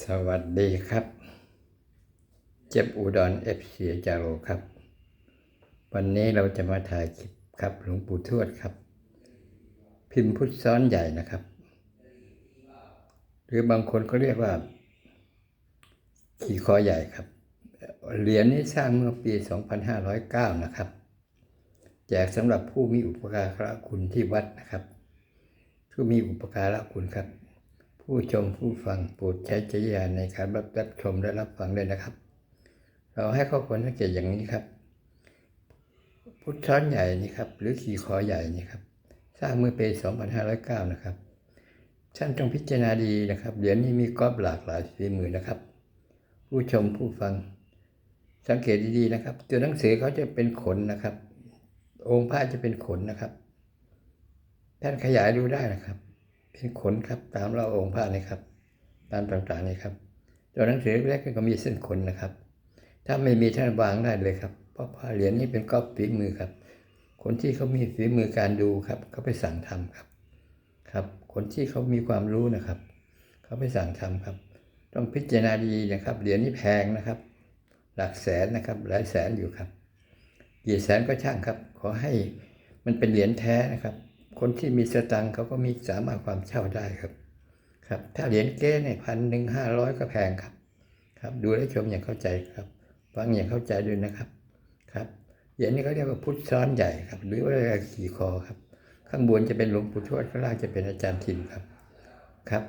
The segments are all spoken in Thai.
สวัสดีครับ เจ็บอุดรเอฟซีจาโรครับ วันนี้เราจะมาถ่ายคลิปครับหลวงปู่ทวดครับ พิมพ์พุทธซ้อนใหญ่นะครับ หรือบางคนเขาเรียกว่า ขี่คอใหญ่ครับ เหรียญนี้สร้างเมื่อปี 2509 นะครับ แจกสำหรับผู้มีอุปการะคุณที่วัดนะครับ ผู้มีอุปการะคุณครับ ผู้ชมผู้ฟังโปรดใช้ใจยานในการรับรับชมและรับฟังด้วยนะครับ เราให้ข้อควรสังเกตอย่างนี้ครับ พุทธช้อนใหญ่นี่ครับ หรือขี่คอใหญ่นี่ครับ สร้างเมื่อปี2509 นะครับท่านต้องพิจารณาดีนะครับเหรียญนี้มีกรอบหลากหลายฝีมือนะครับ ผู้ชมผู้ฟัง สังเกตดีๆนะครับ ตัวหนังสือเขาจะเป็นขนนะครับ องค์พระจะเป็นขนนะครับ ท่านขยายดูได้นะครับ เป็นขนครับตามเราองค์พระนี่ครับ ตามต่างๆนี่ครับตัวหนังสือเล็กๆก็มีเส้นขนนะครับ ถ้าไม่มีท่านวางได้เลยครับเพราะพระเหรียญนี้เป็นก๊อปฝีมือครับ คนที่เขามีฝีมือการดูครับเขาไปสั่งทำครับครับ คนที่เขามีความรู้นะครับเขาไปสั่งทำครับ ต้องพิจารณาดีนะครับเหรียญนี้แพงนะครับ หลักแสนนะครับหลายแสนอยู่ครับกี่แสนก็ช่างครับ ขอให้มันเป็นเหรียญแท้นะครับ คนที่มีสตังค์เขาก็มีสามารถความเช่าได้ครับ ครับ ถ้าเหรียญเก้เนี่ยพันหนึ่งห้าร้อยก็แพงครับ ครับ ดูและชมอย่างเข้าใจครับฟังอย่างเข้าใจด้วยนะครับ ครับเหรียญนี้เขาเรียกว่าพุทธซ้อนใหญ่ครับ หรือว่ากี่คอครับ ข้างบนจะเป็นหลวงปู่ทวดข้างล่างจะเป็นอาจารย์ทิมครับครับ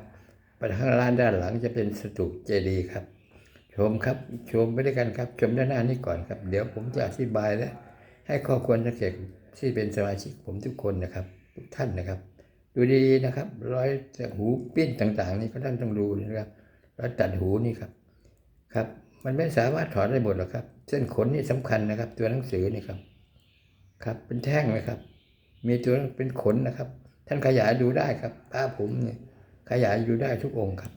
ไปข้างล่างด้านหลังจะเป็นสถูปเจดีย์ครับชมครับชมไปด้วยกันครับชมด้านหน้านี้ก่อนครับ เดี๋ยวผมจะอธิบายและให้ข้อควรสังเกตที่เป็นสมาชิกผมทุกคนนะครับ ทุกท่านนะครับ ดูดีๆนะครับรอยจากหูปิ้นต่าง ๆ นี่ก็ท่านต้องดูนะครับรอยตัดหูนี่ครับครับ มันไม่สามารถถอนได้หมดหรอกครับ เส้นขนนี่สำคัญนะครับ ตัวหนังสือนี่ครับ ครับ เป็นแท่งนะครับ มีตัวเป็นขนนะครับ ท่านขยายดูได้ครับพระผมเนี่ยขยายดูได้ทุกองค์ครับ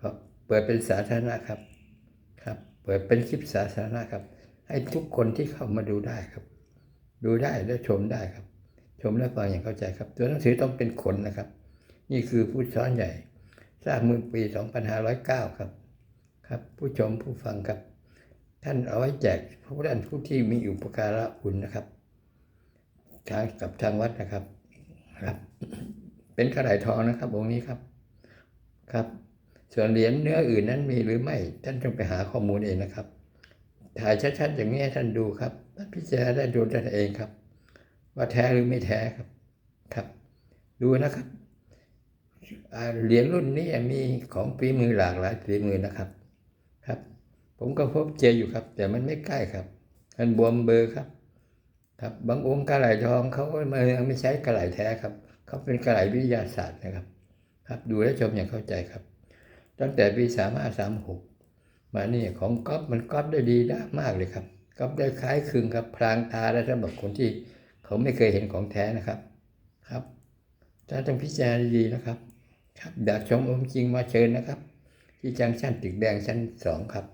ครับ เปิดเป็นสาธารณะครับครับ เปิดเป็นคลิปสาธารณะครับ ให้ทุกคนที่เข้ามาดูได้ครับ ดูได้และชมได้ครับ ชมและฟังอย่างเข้าใจครับตัวหนังสือต้องเป็นขนนะครับ นี่คือผู้ซ้อนใหญ่สร้างเมื่อปี 2509 ครับ ครับ ผู้ชมผู้ฟังครับ ท่านเอาไว้แจกผู้ท่านผู้ที่มีอุปการะคุณนะครับทางกับทางวัดนะครับครับ เป็นกระดาษทองนะครับองค์นี้ครับครับ ส่วนเหรียญเนื้ออื่นนั้นมีหรือไม่ท่านต้องไปหาข้อมูลเองนะครับ ถ่ายชัดๆอย่างนี้ท่านดูครับพิจารณาได้ดูท่านเองครับ ว่าแท้หรือไม่แท้ครับ ครับ ดูนะครับเหรียญรุ่นนี้มีของฝีมือหลากหลายฝีมือนะครับ ครับ ผมก็พบเจออยู่ครับ แต่มันไม่ใกล้ครับมันบวมเบอร์ครับ ครับบางองค์กระไหลทองเขาก็ไม่ไม่ใช้กระไหลแท้ครับเขาเป็นกระไหลวิทยาศาสตร์นะครับ ครับดูและชมอย่างเข้าใจครับ ตั้งแต่ปีสามห้าสามหกมานี่ของก๊อฟมันก๊อฟได้ดีได้มากเลยครับก๊อฟได้คล้ายคลึงครับพรางตาได้สำหรับคนที่ เขาไม่เคยเห็นของแท้นะครับครับท่านต้องพิจารณาดีนะครับ ครับอยากชมองค์จริงมาเชิญนะครับ ที่จังชั้นตึกแดงชั้นสองครับ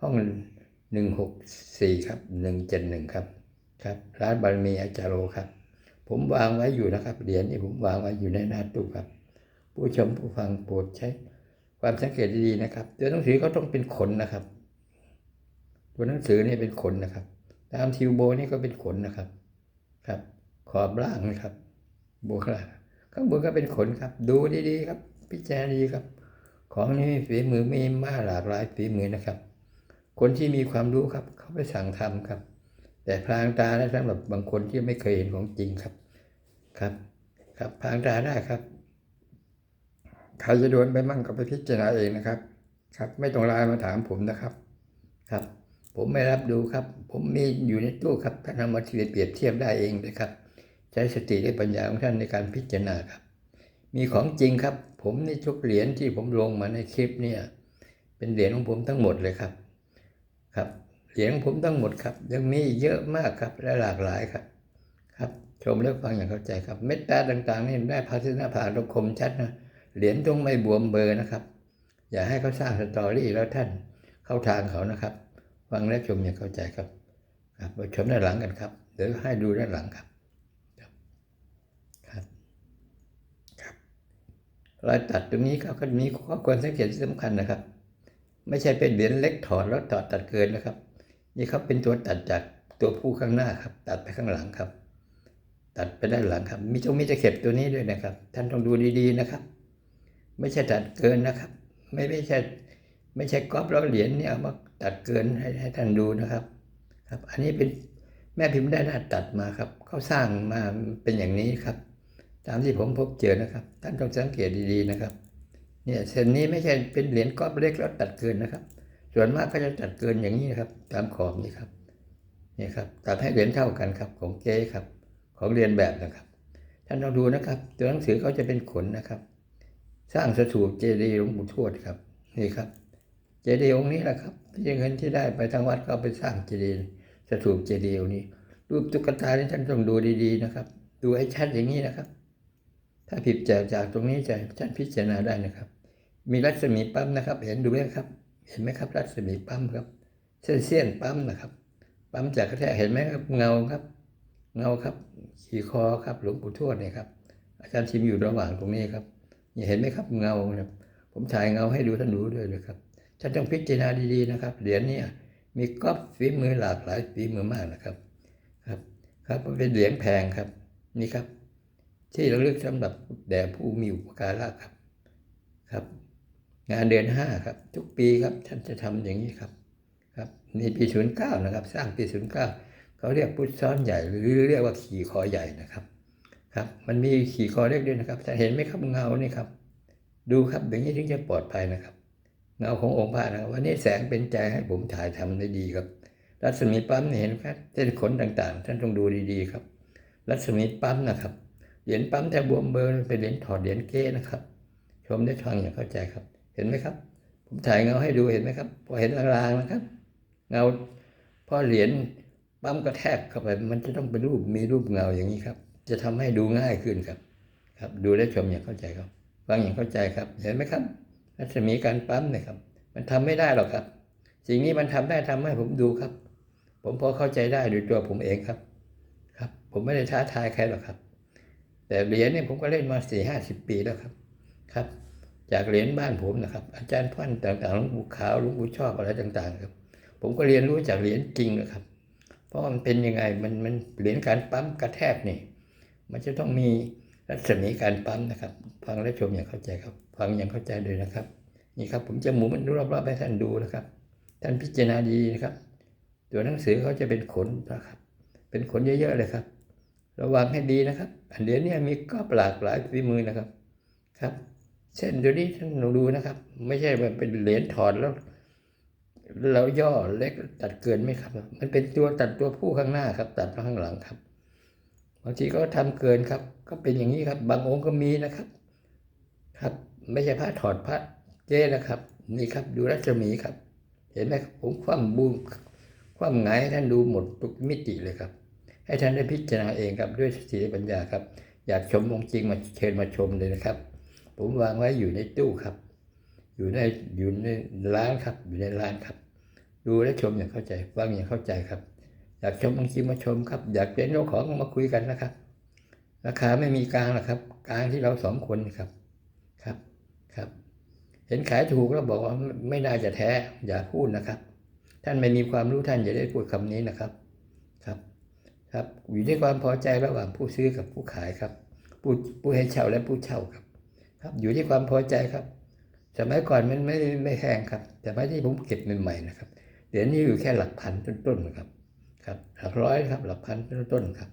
ห้องหนึ่งหกสี่ครับหนึ่งเจ็ดหนึ่งครับครับร้านบารมีอาจารโรครับ ผมวางไว้อยู่นะครับเหรียญนี้ผมวางไว้อยู่ในหน้าตู้ครับ ผู้ชมผู้ฟังโปรดใช้ ความสังเกตดีๆนะครับตัวหนังสือเขาต้องเป็นขนนะครับ ตัวหนังสือนี่เป็นขนนะครับ ตามทิวโบนี่ก็เป็นขนนะครับ ครับ ขอบล่างนะครับบข้างล่างข้างบนก็เป็นขนครับ ดูดีๆครับ พิจารณาดีครับ ของนี้มีฝีมือมีมากหลากหลายฝีมือนะครับ คนที่มีความรู้ครับ เขาไปสั่งทำครับ แต่พรางตาได้สำหรับบางคนที่ไม่เคยเห็นของจริงครับครับ ครับพรางตาได้ครับใครจะโดนไปมั่งก็ไปพิจารณาเองนะครับ ครับ ไม่ต้องไลน์มาถามผมนะครับ ครับ ผมไม่รับดูครับ ผมมีอยู่ในตู้ครับท่านเอามาเทียบเปรียบเทียบได้เองเลยครับ ใช้สติและปัญญาของท่านในการพิจารณาครับ มีของจริงครับ ผมในทุกเหรียญที่ผมลงมาในคลิปเนี่ยเป็นเหรียญของผมทั้งหมดเลยครับครับเหรียญของผมทั้งหมดครับ ยังมีอีกเยอะมากครับและหลากหลายครับครับชมและฟังอย่างเข้าใจครับเม็ดตาต่างๆนี่ได้ภาชนะผ่านรงคมชัดนะเหรียญต้องไม่บวมเบอร์นะครับ อย่าให้เขาสร้างสตอรี่แล้วท่านเข้าทางเขานะครับ ฟังและชมอย่างเข้าใจครับครับมาชมด้านหลังกันครับ เดี๋ยวให้ดูด้านหลังครับครับครับครับรอยตัดตรงนี้เขาก็มีข้อควรสังเกตที่สำคัญนะครับ ไม่ใช่เป็นเหรียญเล็กถอดแล้วถอดตัดเกินนะครับ นี่เขาเป็นตัวตัดจากตัวผู้ข้างหน้าครับ ตัดไปข้างหลังครับ ตัดไปด้านหลังครับ มีจงมีตะเข็บตัวนี้ด้วยนะครับ ท่านต้องดูดีๆนะครับ ไม่ใช่ตัดเกินนะครับ ไม่ไม่ใช่ไม่ใช่ก๊อปแล้วเหรียญเนี่ยเอามา ตัดเกินให้ให้ท่านดูนะครับ ครับ อันนี้เป็นแม่พิมพ์ได้หน้าตัดมาครับเขาสร้างมาเป็นอย่างนี้ครับ ตามที่ผมพบเจอนะครับ ท่านต้องสังเกตดีๆนะครับ เนี่ยเส้นนี้ไม่ใช่เป็นเหรียญก๊อปเล็กแล้วตัดเกินนะครับ ส่วนมากก็จะตัดเกินอย่างนี้นะครับ ตามขอบนี่ครับนี่ครับตัดให้เหรียญเท่ากันครับ ของเก๊ครับ ของเรียนแบบนะครับ ท่านลองดูนะครับตัวหนังสือเขาจะเป็นขนนะครับ สร้างสถูปเจดีย์หลวงปู่ทวดครับนี่ครับ เจดีย์องค์นี้แหละครับที่เงินที่ได้ไปทางวัดก็เอาไปสร้างเจดีย์สถูปเจดีย์นี้ รูปตุ๊กตาที่ท่านต้องดูดีๆนะครับ ดูให้ชัดอย่างนี้นะครับ ถ้าผิดจากจากตรงนี้จะท่านพิจารณาได้นะครับ มีรัศมีปั๊มนะครับ เห็นดูไหมครับ เห็นไหมครับ รัศมีปั๊มครับเส้นเสี้ยนปั๊มนะครับ ปั๊มจากกระแทกเห็นไหมครับเงาครับ เงาครับขี่คอครับหลวงปู่ทวดเนี่ยครับอาจารย์ชิมอยู่ระหว่างตรงนี้ครับเห็นไหมครับเงาครับผมถ่ายเงาให้ดูท่านดูด้วยเลยครับ ท่านต้องพิจารณาดีๆนะครับ เหรียญเนี่ย มีก๊อปฝีมือหลากหลายฝีมือมากนะครับ ครับ ครับมันเป็นเหรียญแพงครับนี่ครับ ที่เระลึกสำหรับแด่ผู้มีอุปการะครับ ครับ งานเดือนห้าครับ ทุกปีครับท่านจะทำอย่างนี้ครับ ครับในปีศูนย์เก้านะครับ สร้างปีศูนย์เก้าเขาเรียกพุทธซ้อนใหญ่หรือเรียกว่าขี่คอใหญ่นะครับ ครับ มันมีขี่คอเล็กด้วยนะครับท่านเห็นไหมครับเงานี่ครับ ดูครับอย่างนี้ถึงจะปลอดภัยนะครับ เงาขององค์พระนะครับวันนี้แสงเป็นใจให้ผมถ่ายทำได้ดีครับ รัศมีปั๊มเห็นไหมครับเส้นขนต่างๆ ท่านต้องดูดีๆครับ รัศมีปั๊มนะครับเหรียญปั๊มแต่บวมเบอร์เป็นเหรียญถอดเหรียญเก้นะครับ ชมได้ฟังอย่างเข้าใจครับ เห็นไหมครับ ผมถ่ายเงาให้ดูเห็นไหมครับพอเห็นลางๆนะครับ เงาพอเหรียญปั๊มกระแทกเข้าไปมันจะต้องเป็นรูปมีรูปเงาอย่างนี้ครับ จะทำให้ดูง่ายขึ้นครับ ครับ ดูและชมอย่างเข้าใจครับฟังอย่างเข้าใจครับ เห็นไหมครับ รัศมีการปั๊มเนี่ยครับ มันทำไม่ได้หรอกครับ สิ่งนี้มันทำได้ทำให้ผมดูครับ ผมพอเข้าใจได้ด้วยตัวผมเองครับ ครับ ผมไม่ได้ท้าทายใครหรอกครับ แต่เหรียญเนี่ยผมก็เล่นมาสี่ห้าสิบปีแล้วครับ ครับ จากเหรียญบ้านผมนะครับ อาจารย์พันต่างๆหลวงปู่ขาวหลวงปู่ชอบอะไรต่าง ๆ ครับ ผมก็เรียนรู้จากเหรียญจริงนะครับ เพราะมันเป็นยังไงมันมันเหรียญการปั๊มกระแทกนี่ มันจะต้องมีรัศมีการปั๊มนะครับ ฟังและชมอย่างเข้าใจครับ ฟังอย่างเข้าใจเลยนะครับ นี่ครับผมจะหมุนมันรอบๆให้ท่านดูนะครับ ท่านพิจารณาดีนะครับ ตัวหนังสือเขาจะเป็นขนนะครับ เป็นขนเยอะๆเลยครับ ระวังให้ดีนะครับ อันเดียวนี้มีก็หลากหลายฝีมือนะครับครับ เช่นเดี๋ยวนี้ท่านลองดูนะครับ ไม่ใช่แบบเป็นเหรียญถอดแล้วเราย่อเล็กตัดเกินไหมครับ มันเป็นตัวตัดตัวผู้ข้างหน้าครับ ตัดข้างหลังครับบางทีก็ทำเกินครับ ก็เป็นอย่างนี้ครับ บางองค์ก็มีนะครับ ครับ ไม่ใช่พระถอดพระเจ้นะครับ นี่ครับดูรัศมีครับ เห็นไหมผมคว่ำบูมคว่ำหงายให้ท่านดูหมดทุกมิติเลยครับ ให้ท่านได้พิจารณาเองครับด้วยสติปัญญาครับ อยากชมองจริงมาเชิญมาชมเลยนะครับ ผมวางไว้อยู่ในตู้ครับ อยู่ในอยู่ในร้านครับ อยู่ในร้านครับ ดูและชมอย่างเข้าใจฟังอย่างเข้าใจครับ อยากชมองจริงมาชมครับ อยากเป็นเจ้าของมาคุยกันนะครับ ราคาไม่มีกลางหรอกครับ กลางที่เราสองคนครับ ครับ เห็นขายถูกแล้วบอกว่าไม่น่าจะแท้ อย่าพูดนะครับ ท่านไม่มีความรู้ท่านอย่าได้พูดคำนี้นะครับ ครับ ครับอยู่ที่ความพอใจระหว่างผู้ซื้อกับผู้ขายครับ ผู้ผู้ให้เช่าและผู้เช่าครับ ครับ อยู่ที่ความพอใจครับ สมัยก่อนมันไม่ไม่แพงครับ แต่ไม่ที่ผมเก็บใหม่ๆนะครับเดี๋ยวนี้อยู่แค่หลักพันต้นๆครับ ครับหลักร้อยครับ หลักพันต้นๆครับ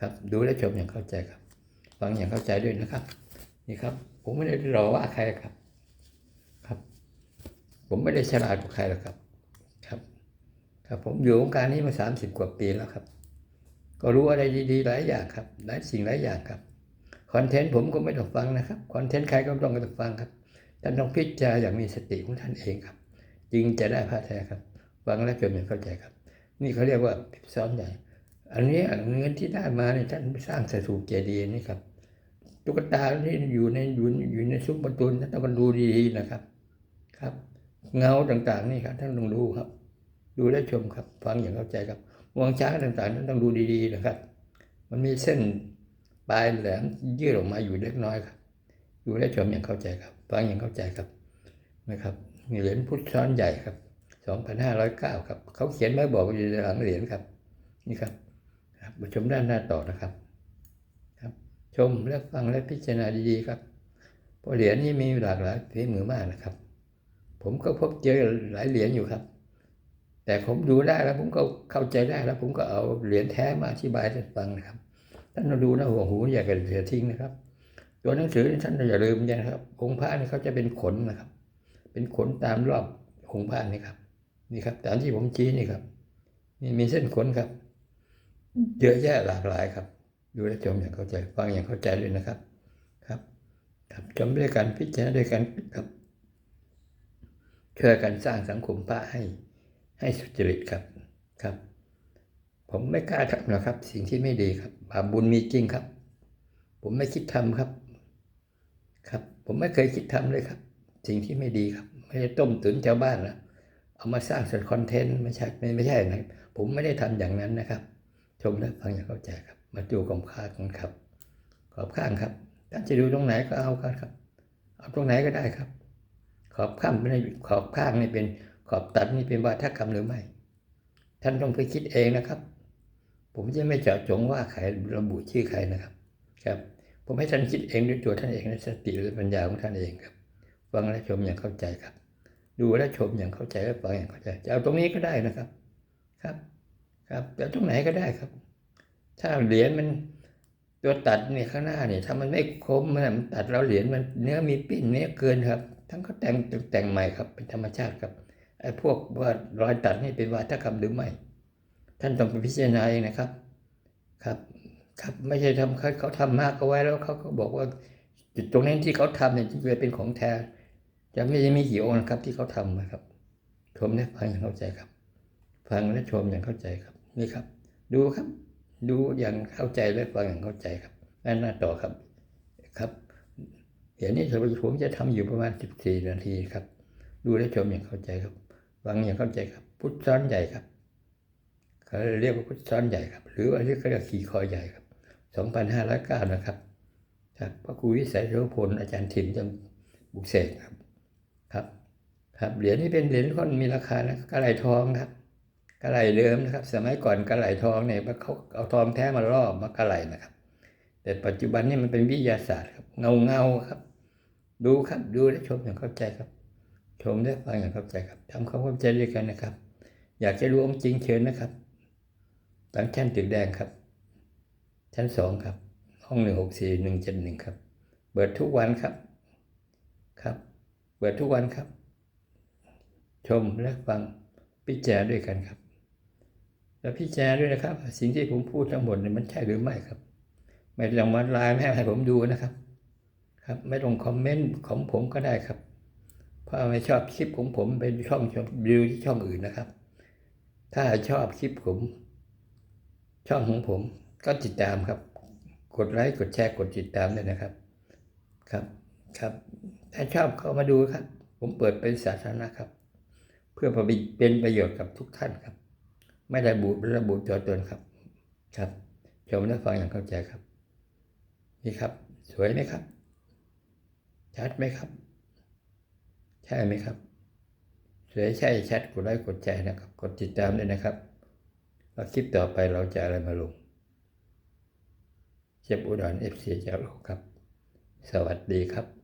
ครับ ดูและชมอย่างเข้าใจครับ ฟังอย่างเข้าใจด้วยนะครับ นี่ครับ ผมไม่ได้รอว่าใครครับ ครับ ผมไม่ได้ฉลาดกว่าใครหรอกครับ ครับ ครับ ผมอยู่วงการนี้มาสามสิบกว่าปีแล้วครับ ก็รู้อะไรดีๆหลายอย่างครับหลายสิ่งหลายอย่างครับคอนเทนต์ผมก็ไม่ต้องฟังนะครับคอนเทนต์ใครก็ต้องไม่ต้องฟังครับท่านต้องพิจารณาอย่างมีสติของท่านเองครับ จึงจะได้พระแท้ครับฟังและจนอย่างเข้าใจครับ นี่เขาเรียกว่าซ้อนใหญ่ อันนี้เงินที่ได้มาเนี่ยท่านสร้างสถูปเจดีย์นี่ครับ ตุ๊กตาที่อยู่ในอยู่อยู่ในซุ้มประตูท่านต้องดูดีๆนะครับ ครับ เงาต่างๆนี่ครับท่านต้องดูครับ ดูและชมครับ ฟังอย่างเข้าใจครับวงช้างต่างๆท่านต้องดูดีๆนะครับ มันมีเส้นปลายแหลมยืดออกมาอยู่เล็กน้อยครับ ดูและชมอย่างเข้าใจครับฟังอย่างเข้าใจครับนะครับเหรียญพุทธซ้อนใหญ่ครับ2,509ครับเขาเขียนไว้บอกอยู่ในหลังเหรียญครับ นี่ครับครับมาชมด้านหน้าต่อนะครับ ชมและฟังและพิจารณาดีๆครับเพราะเหรียญนี้มีหลากหลายฝีมือมากนะครับ ผมก็พบเจอหลายเหรียญอยู่ครับ แต่ผมดูได้แล้วผมก็เข้าใจได้แล้ว ผมก็เอาเหรียญแท้มาอธิบายให้ฟังนะครับท่านดูนะหัวหูอย่าเกิดเสียทิ้งนะครับ ตัวหนังสือท่านอย่าลืมนะครับองค์พระนี่เขาจะเป็นขนนะครับ เป็นขนตามรอบองค์พระนี่ครับ นี่ครับตามที่ผมชี้นี่ครับนี่มีเส้นขนครับเยอะแยะหลากหลายครับ ดูและชมอย่างเข้าใจฟังอย่างเข้าใจเลยนะครับ ครับครับชมด้วยกันพิจารณาด้วยกันครับช่วยกันสร้างสังคมพระให้ให้สุจริตครับครับ ผมไม่กล้าทำนะครับ สิ่งที่ไม่ดีครับบาปบุญมีจริงครับ ผมไม่คิดทำครับ ครับ ผมไม่เคยคิดทำเลยครับ สิ่งที่ไม่ดีครับ ไม่ได้ต้มตุ๋นชาวบ้านนะเอามาสร้างสรรค์คอนเทนต์ไม่ใช่ไม่ไม่ใช่นะผมไม่ได้ทำอย่างนั้นนะครับ ชมและฟังอย่างเข้าใจครับ มาดูกองข้างกันครับขอบข้างครับท่านจะดูตรงไหนก็เอากันครับ เอาตรงไหนก็ได้ครับ ขอบข้างเป็นขอบข้างนี่เป็นขอบตัดนี่เป็นวาทกรรมหรือไม่ ท่านต้องไปคิดเองนะครับ ผมจะไม่เจาะจงว่าใครระบุชื่อใครนะครับ ครับ ผมให้ท่านคิดเองด้วยตัวท่านเองและสติและปัญญาของท่านเองครับ ฟังและชมอย่างเข้าใจครับ ดูและชมอย่างเข้าใจและฟังอย่างเข้าใจ จะเอาตรงนี้ก็ได้นะครับ ครับ ครับจะเอาตรงไหนก็ได้ครับ ถ้าเหรียญมันตัวตัดเนี่ยข้างหน้าเนี่ยถ้ามันไม่คมมันตัดแล้วเหรียญมันเนื้อมีปิ้นเนื้อเกินครับ ทั้งเขาแต่งแต่งใหม่ครับ เป็นธรรมชาติครับไอ้พวกว่ารอยตัดนี่เป็นวาทกรรมหรือไม่ ท่านต้องไปพิจารณาเองนะครับ ครับ ครับไม่ใช่ทำเขาเขาทำมากเอาไว้แล้วเขาก็บอกว่าจุดตรงนั้นที่เขาทำเนี่ยจะเป็นของแท้จะไม่ไม่กี่องค์นะครับ ที่เขาทำนะครับชมและฟังอย่างเข้าใจครับ ฟังและชมอย่างเข้าใจครับนี่ครับ ดูครับ ดูอย่างเข้าใจและฟังอย่างเข้าใจครับด้านหน้าต่อครับครับเดี๋ยวนี้ผมจะทำอยู่ประมาณสิบสี่นาทีครับ ดูและชมอย่างเข้าใจครับฟังอย่างเข้าใจครับ พุทธซ้อนใหญ่ครับเขาเรียกว่าพุทธซ้อนใหญ่ครับ หรือว่าเรียกเขาขี่คอใหญ่ครับสองพันห้าร้อยเก้านะครับครับพระครูวิสัยโสพลอาจารย์ถิ่นจำบุกเสกครับครับ ครับเหรียญนี้เป็นเหรียญค่อนมีราคานะกระไหลทองครับ กระไหลเดิมนะครับ สมัยก่อนกระไหลทองเนี่ยเขาเอาทองแท้มาล่อมากระไหลนะครับ แต่ปัจจุบันนี่มันเป็นวิทยาศาสตร์ครับ เงาเงาครับ ดูครับดูและชมอย่างเข้าใจครับ ชมและฟังอย่างเข้าใจครับทำความเข้าใจด้วยกันนะครับ อยากจะรู้องค์จริงเชิญนะครับหลังชั้นตึกแดงครับ ชั้นสองครับ ห้องหนึ่งหกสี่หนึ่งเจ็ดหนึ่งครับ เปิดทุกวันครับครับ เปิดทุกวันครับ ชมและฟังพิจารณาด้วยกันครับ แล้วพิจารณาด้วยนะครับ สิ่งที่ผมพูดทั้งหมดเนี่ยมันใช่หรือไม่ครับ ไม่ต้องมาไลน์ให้ผมดูนะครับ ครับ ไม่ต้องคอมเมนต์ของผมก็ได้ครับ เพราะไม่ชอบคลิปของผมเป็นช่องดูที่ช่องอื่นนะครับ ถ้าชอบคลิปผม ช่องของผมก็ติดตามครับ กดไลค์กดแชร์กดติดตามด้วยนะครับ ครับครับ ถ้าชอบเข้ามาดูครับ ผมเปิดเป็นสาธารณะครับ เพื่อเป็นประโยชน์กับทุกท่านครับ ไม่ได้บุระบุตัวตนครับ ครับชมและฟังอย่างเข้าใจครับ นี่ครับ สวยไหมครับ ชัดไหมครับ ใช่ไหมครับ สวยใช่ชัดกดไลค์กดแชร์นะครับ กดติดตามด้วยนะครับว่าคลิปต่อไปเราจะอะไรมาลงเจ็บอุดรเอฟซีจะลงครับ สวัสดีครับ